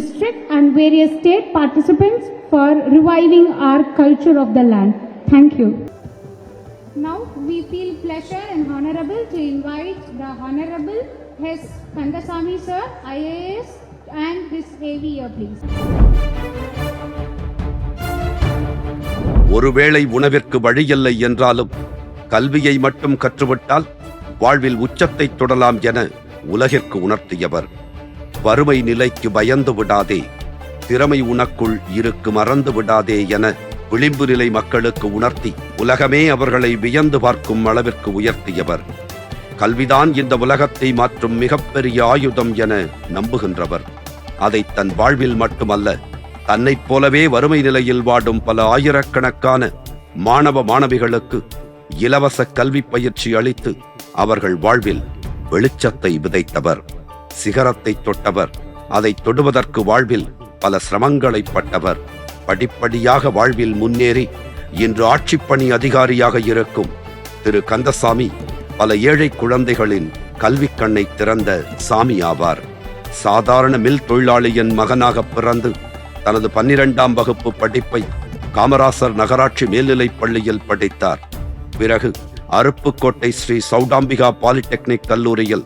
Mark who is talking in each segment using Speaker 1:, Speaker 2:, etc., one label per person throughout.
Speaker 1: various state participants for reviving our culture of the land. Thank you. Now we feel pleasure and honorable to invite the Honorable S. Kandasamy sir, IAS and this AV here please.
Speaker 2: ஒருவேளை உணவிற்கு வழியில்லை என்றாலும் கல்வியை மட்டும் கற்றுவிட்டால் வாழ்வில் உச்சத்தை தொடலாம் என உலகிற்கு உணர்த்தியவர் வறுமை நிலைக்கு பயந்து விடாதே. திறமை உனக்குள் இருக்கு மறந்து விடாதே என விளிம்பு நிலை மக்களுக்கு உணர்த்தி உலகமே அவர்களை வியந்து பார்க்கும் அளவிற்கு உயர்த்தியவர். கல்விதான் இந்த உலகத்தை மாற்றும் மிகப்பெரிய ஆயுதம் என நம்புகின்றவர். அதை தன் வாழ்வில் மட்டுமல்ல தன்னைப் போலவே வறுமை நிலையில் வாடும் பல ஆயிரக்கணக்கான மாணவ மாணவிகளுக்கு இலவச கல்வி பயிற்சி அளித்து அவர்கள் வாழ்வில் வெளிச்சத்தை விதைத்தவர். சிகரத்தை தொட்டவர். அதை தொடுவதற்கு வாழ்வில் பல சிரமங்களை பட்டவர். படிப்படியாக வாழ்வில் முன்னேறி இன்று ஆட்சிப்பணி அதிகாரியாக இருக்கும் திரு. கந்தசாமி பல ஏழை குழந்தைகளின் கல்வி கண்ணை திறந்த சாமி ஆவார். சாதாரண மில் தொழிலாளியின் மகனாக பிறந்து தனது பன்னிரெண்டாம் வகுப்பு படிப்பை காமராசர் நகராட்சி மேல்நிலைப் பள்ளியில் படித்தார். பிறகு அருப்புக்கோட்டை ஸ்ரீ சௌடாம்பிகா பாலிடெக்னிக் கல்லூரியில்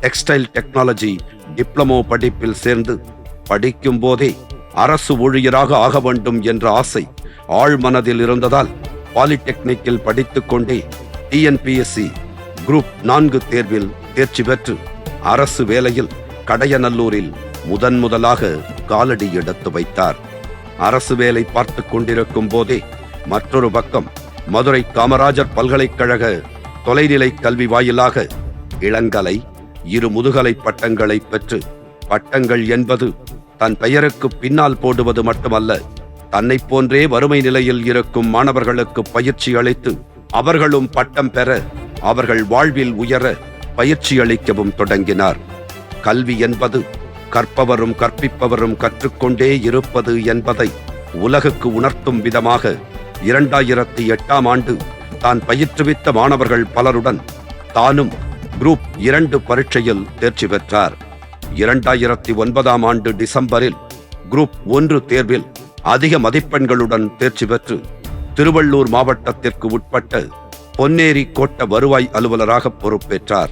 Speaker 2: டெக்ஸ்டைல் டெக்னாலஜி டிப்ளமோ படிப்பில் சேர்ந்து படிக்கும் போதே அரசு ஊழியராக ஆக வேண்டும் என்ற ஆசை ஆழ் மனதில் இருந்ததால் பாலிடெக்னிக்கில் படித்துக்கொண்டே டிஎன்பிஎஸ்சி குரூப் நான்கு தேர்வில் தேர்ச்சி பெற்று அரசு வேலையில் கடையநல்லூரில் முதன் முதலாக காலடி எடுத்து வைத்தார். அரசு வேலை பார்த்து கொண்டிருக்கும் போதே மற்றொரு பக்கம் மதுரை காமராஜர் பல்கலைக்கழக தொலைநிலை கல்வி வாயிலாக இளங்கலை இரு முதுகலை பட்டங்களை பெற்று பட்டங்கள் என்பது தன் பெயருக்கு பின்னால் போடுவது மட்டுமல்ல தன்னைப் போன்றே வறுமை நிலையில் இருக்கும் மாணவர்களுக்கு பயிற்சி அளித்து அவர்களும் பட்டம் பெற அவர்கள் வாழ்வில் உயர பயிற்சி அளிக்கவும் தொடங்கினார். கல்வி என்பது கற்பவரும் கற்பிப்பவரும் கற்றுக்கொண்டே இருப்பது என்பதை உலகுக்கு உணர்த்தும் விதமாக இரண்டாயிரத்தி எட்டாம் ஆண்டு தான் பயிற்றுவித்த மாணவர்கள் பலருடன் தானும் குரூப் இரண்டு பரீட்சையில் தேர்ச்சி பெற்றார். இரண்டாயிரத்தி ஒன்பதாம் ஆண்டு டிசம்பரில் குரூப் ஒன்று தேர்வில் அதிக மதிப்பெண்களுடன் தேர்ச்சி பெற்று திருவள்ளூர் மாவட்டத்திற்கு உட்பட்ட பொன்னேரி கோட்ட வருவாய் அலுவலராக பொறுப்பேற்றார்.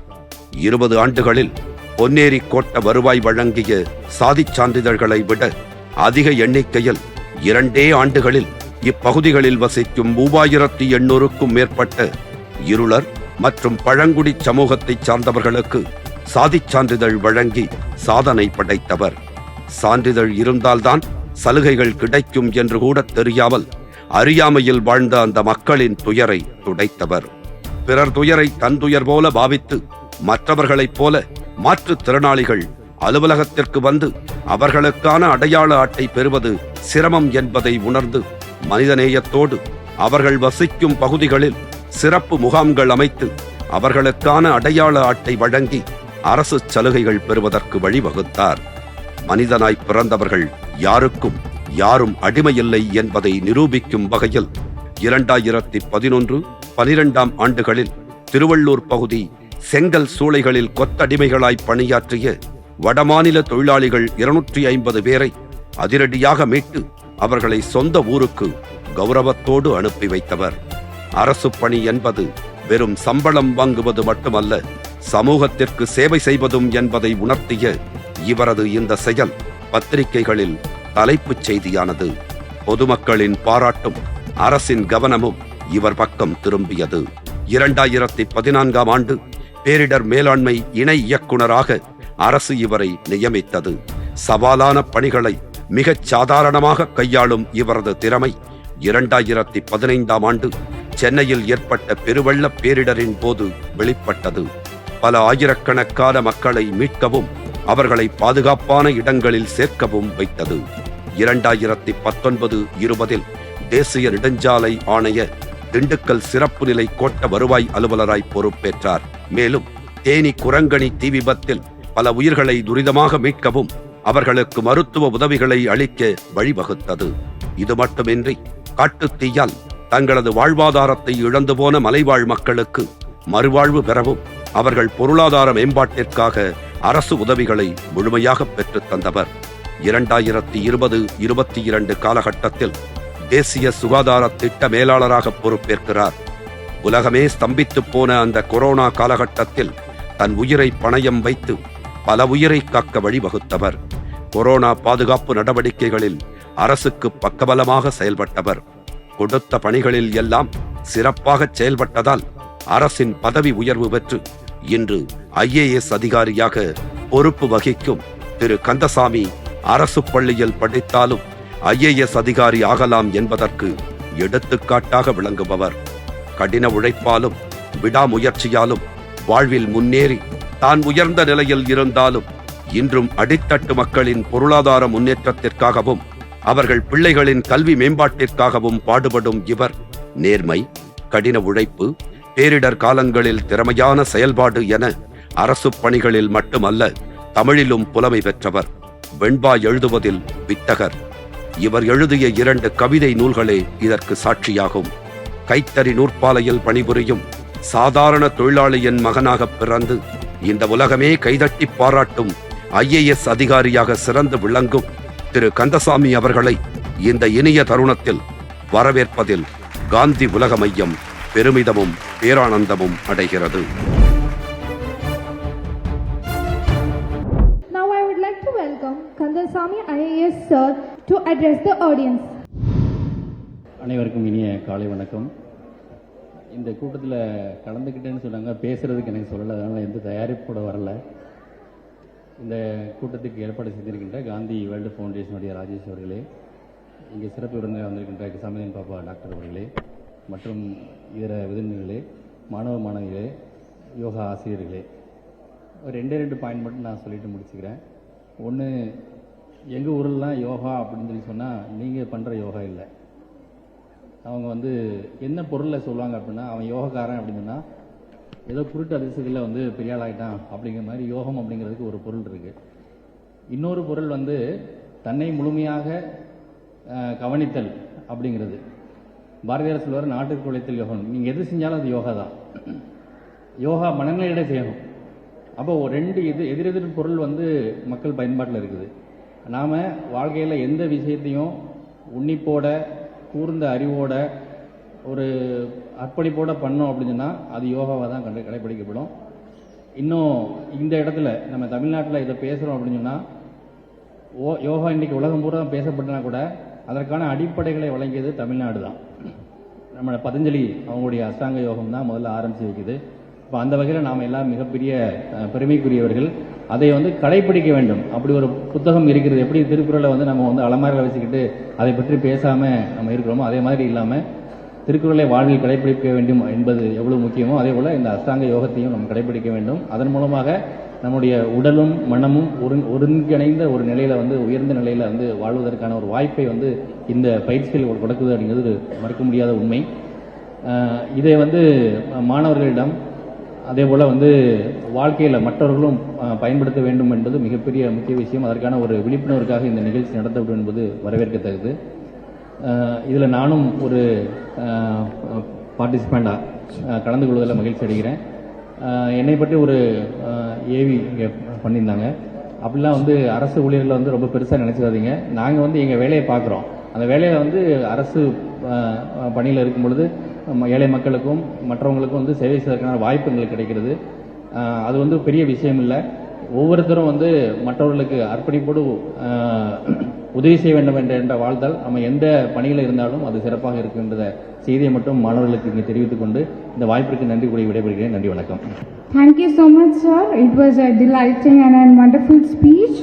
Speaker 2: இருபது ஆண்டுகளில் பொன்னேரி கோட்ட வருவாய் வழங்கிய சாதிச் சான்றிதழ்களை விட அதிக எண்ணிக்கையில் இரண்டே ஆண்டுகளில் இப்பகுதிகளில் வசிக்கும் மூவாயிரத்தி எண்ணூறுக்கும் மேற்பட்ட இருளர் மற்றும் பழங்குடி சமூகத்தைச் சார்ந்தவர்களுக்கு சாதிச் சான்றிதழ் வழங்கி சாதனை படைத்தவர். சான்றிதழ் இருந்தால்தான் சலுகைகள் கிடைக்கும் என்று கூட தெரியாமல் அறியாமையில் வாழ்ந்த அந்த மக்களின் துயரை துடைத்தவர். பிறர் துயரை தன் துயர் போல பாவித்து மற்றவர்களைப் போல மாற்றுத்திறனாளிகள் அலுவலகத்திற்கு வந்து அவர்களுக்கான அடையாள அட்டை பெறுவது சிரமம் என்பதை உணர்ந்து மனிதநேயத்தோடு அவர்கள் வசிக்கும் பகுதிகளில் சிறப்பு முகாம்கள் அமைத்து அவர்களுக்கான அடையாள அட்டை வழங்கி அரசு சலுகைகள் பெறுவதற்கு வழிவகுத்தார். மனிதனாய் பிறந்தவர்கள் யாருக்கும் யாரும் அடிமையில்லை என்பதை நிரூபிக்கும் வகையில் இரண்டாயிரத்தி பதினொன்று பனிரெண்டாம் ஆண்டுகளில் திருவள்ளூர் பகுதி செங்கல் சூளைகளில் கொத்தடிமைகளாய் பணியாற்றிய வடமாநில தொழிலாளிகள் இருநூற்றி ஐம்பது பேரை அதிரடியாக மீட்டு அவர்களை சொந்த ஊருக்கு கௌரவத்தோடு அனுப்பி வைத்தவர். அரசு பணி என்பது வெறும் சம்பளம் வாங்குவது மட்டுமல்ல சமூகத்திற்கு சேவை செய்வதும் என்பதை உணர்த்திய இவரது இந்த செயல் பத்திரிகைகளில் தலைப்புச் செய்தியானது. பொதுமக்களின் பாராட்டும் அரசின் கவனமும் இவர் பக்கம் திரும்பியது. இரண்டாயிரத்தி பதினான்காம் ஆண்டு பேரிடர் மேலாண்மை இணை இயக்குனராக அரசு இவரை நியமித்தது. சவாலான பணிகளை மிகச் சாதாரணமாக கையாளும் இவரது திறமை இரண்டாயிரத்தி பதினைந்தாம் ஆண்டு சென்னையில் ஏற்பட்ட பெருவெள்ள பேரிடரின் போது வெளிப்பட்டது. பல ஆயிரக்கணக்கான மக்களை மீட்கவும் அவர்களை பாதுகாப்பான இடங்களில் சேர்க்கவும் வைத்தது. இரண்டாயிரத்தி பத்தொன்பது இருபதில் தேசிய நெடுஞ்சாலை ஆணைய திண்டுக்கல் சிறப்பு நிலை கோட்ட வருவாய் அலுவலராய் பொறுப்பேற்றார். மேலும் தேனி குரங்கணி தீ விபத்தில் பல உயிர்களை துரிதமாக மீட்கவும் அவர்களுக்கு மருத்துவ உதவிகளை அளிக்க வழிவகுத்தது. இது மட்டுமின்றி காட்டுத்தீயால் தங்களது வாழ்வாதாரத்தை இழந்து போன மலைவாழ் மக்களுக்கு மறுவாழ்வு பெறவும் அவர்கள் பொருளாதார மேம்பாட்டிற்காக அரசு உதவிகளை முழுமையாக பெற்றுத் தந்தவர். இரண்டாயிரத்தி இருபது இருபத்தி இரண்டு காலகட்டத்தில் தேசிய சுகாதார திட்ட மேலாளராக பொறுப்பேற்கிறார். உலகமே ஸ்தம்பித்துப் போன அந்த கொரோனா காலகட்டத்தில் தன் உயிரை பணயம் வைத்து பல உயிரை காக்க வழிவகுத்தவர். கொரோனா பாதுகாப்பு நடவடிக்கைகளில் அரசுக்கு பக்கபலமாக செயல்பட்டவர். கொடுத்த பணிகளில் எல்லாம் சிறப்பாக செயல்பட்டதால் அரசின் பதவி உயர்வு பெற்று இன்று ஐஏஎஸ் அதிகாரியாக பொறுப்பு வகிக்கும் திரு. கந்தசாமி அரசு பள்ளியில் படித்தாலும் ஐஏஎஸ் அதிகாரி ஆகலாம் என்பதற்கு எடுத்துக்காட்டாக விளங்குபவர். கடின உழைப்பாலும் விடாமுயற்சியாலும் வாழ்வில் முன்னேறி தான் உயர்ந்த நிலையில் இருந்தாலும் இன்றும் அடித்தட்டு மக்களின் பொருளாதார முன்னேற்றத்திற்காகவும் அவர்கள் பிள்ளைகளின் கல்வி மேம்பாட்டிற்காகவும் பாடுபடும் இவர் நேர்மை கடின உழைப்பு பேரிடர் காலங்களில் திறமையான செயல்பாடு என அரசு பணிகளில் மட்டுமல்ல தமிழிலும் புலமை பெற்றவர். வெண்பா எழுதுவதில் வித்தகர். இவர் எழுதிய இரண்டு கவிதை நூல்களே இதற்கு சாட்சியாகும். கைத்தறி நூற்பாலையில் பணிபுரியும் சாதாரண தொழிலாளியின் மகனாக பிறந்து இந்த உலகமே கைதட்டி பாராட்டும் ஐஏஎஸ் அதிகாரியாக சிறந்து விளங்கும் திரு கந்தசாமி அவர்களை இந்த இனிய தருணத்தில் வரவேற்பதில் காந்தி உலக மையம் பெருமிதமும் பேரானந்தமும் அடைகிறது.
Speaker 3: Now I would like to welcome Kandasamy IAS sir to address the audience.
Speaker 4: அனைவருக்கும் இனிய காலை வணக்கம். இந்த கூட்டத்தில் கலந்துக்கிட்டேன்னு சொன்னாங்க பேசுறதுக்கு எனக்கு சொல்லலை அதனால் எந்த தயாரிப்போட வரல. இந்த கூட்டத்துக்கு ஏற்பாடு செய்திருக்கின்ற காந்தி வேர்ல்டு ஃபவுண்டேஷனுடைய ராஜேஷ் அவர்களே இங்கே சிறப்பு விருந்தினர் வந்திருக்கின்ற சமயன் பாப்பா டாக்டர் அவர்களே மற்றும் இதர விருந்தினர்களே மாணவ மாணவிகளே யோகா ஆசிரியர்களே. ஒரு ரெண்டே ரெண்டு பாயிண்ட் மட்டும் நான் சொல்லிட்டு முடிச்சுக்கிறேன். ஒன்று எங்கள் ஊர்லலாம் யோகா அப்படின்னு சொல்லி சொன்னால் நீங்கள் பண்ணுற யோகா இல்லை. அவங்க வந்து என்ன பொருளை சொல்லுவாங்க அப்படின்னா அவன் யோகக்காரன் அப்படின்னு சொன்னால் ஏதோ குருட்டு அதிசயத்தில் வந்து பெரிய ஆளாயிட்டான் அப்படிங்கிற மாதிரி யோகம் அப்படிங்கிறதுக்கு ஒரு பொருள் இருக்கு. இன்னொரு பொருள் வந்து தன்னை முழுமையாக கவனித்தல் அப்படிங்கிறது. பாரதியார் சொல்வார் நாட்டுக்கு உழைத்தல் யோகம். நீங்கள் எது செஞ்சாலும் அது யோகா தான். யோகா மனநிலையிட செய்யணும். அப்போ ரெண்டு எது எதிரெதிர் பொருள் வந்து மக்கள் பயன்பாட்டில் இருக்குது. நாம் வாழ்க்கையில் எந்த விஷயத்தையும் உன்னிப்போட கூர்ந்த அறிவோட ஒரு அர்ப்பணிப்போட பண்ணோம் அப்படின்னு அது யோகாவாக தான் கண்டு கடைபிடிக்கப்படும். இன்னும் இந்த இடத்துல நம்ம தமிழ்நாட்டில் இதை பேசுகிறோம் அப்படின்னு சொன்னால் ஓ யோகா இன்றைக்கி உலகம் பூரா பேசப்பட்டனா கூட அதற்கான அடிப்படைகளை வழங்கியது தமிழ்நாடு தான். நம்ம பதஞ்சலி அவங்களுடைய அஷ்டாங்க யோகம் தான் முதல்ல ஆரம்பித்து வைக்குது. இப்போ அந்த வகையில் நாம் எல்லாம் மிகப்பெரிய பெருமைக்குரியவர்கள். அதை வந்து கடைபிடிக்க வேண்டும். அப்படி ஒரு புத்தகம் இருக்கிறது. எப்படி திருக்குறளை வந்து நம்ம வந்து அலமாரில் வச்சுக்கிட்டு அதை பற்றி பேசாமல் நம்ம இருக்கிறோமோ அதே மாதிரி இல்லாமல் திருக்குறளை வாழ்வில் கடைபிடிக்க வேண்டும் என்பது எவ்வளவு முக்கியமோ அதே போல இந்த அஷ்டாங்க யோகத்தையும் நம்ம கடைபிடிக்க வேண்டும். அதன் மூலமாக நம்முடைய உடலும் மனமும் ஒரு ஒருங்கிணைந்த ஒரு நிலையில வந்து உயர்ந்த நிலையில வந்து வாழ்வதற்கான ஒரு வாய்ப்பை வந்து இந்த பயிற்சிகள் கொடுக்குது அப்படிங்கிறது மறுக்க முடியாத உண்மை. இதை வந்து மாணவர்களிடம் அதே போல வந்து வாழ்க்கையில் மற்றவர்களும் பயன்படுத்த வேண்டும் என்பது மிகப்பெரிய முக்கிய விஷயம். அதற்கான ஒரு விழிப்புணர்வுக்காக இந்த நிகழ்ச்சி நடத்தப்படும் என்பது வரவேற்கத்தக்கது. இதில் நானும் ஒரு பார்ட்டிசிபெண்டாக கலந்து கொள்வதில் மகிழ்ச்சி அடைகிறேன். என்னை பற்றி ஒரு ஏவி இங்கே பண்ணியிருந்தாங்க. அப்படிலாம் வந்து அரசு ஊழியர்களை வந்து ரொம்ப பெருசாக நினச்சிடாதீங்க நாங்கள் வந்து எங்கள் வேலையை பார்க்குறோம். அந்த வேலையில் வந்து அரசு பணியில் இருக்கும் பொழுது ம- ஏழை மக்களுக்கும் மற்றவங்களுக்கும் வந்து சேவை செய்வதற்கான வாய்ப்பு எங்களுக்கு கிடைக்கிறது அது வந்து பெரிய விஷயம் இல்லை. ஒவ்வொருத்தரும் வந்து மற்றவர்களுக்கு அர்ப்பணிப்போடு உதவி செய்ய வேண்டும் என்ற என்ற வாழ்த்தால் நம்ம எந்த பணியில் இருந்தாலும் அது சிறப்பாக இருக்கின்ற செய்தியை மட்டும் மாணவர்களுக்கு இங்கே தெரிவித்துக் கொண்டு இந்த வாய்ப்பிற்கு நன்றி கூறி விடைபெறுகிறேன் நன்றி வணக்கம்
Speaker 1: Thank you so much, sir. It was a delighting and a wonderful speech.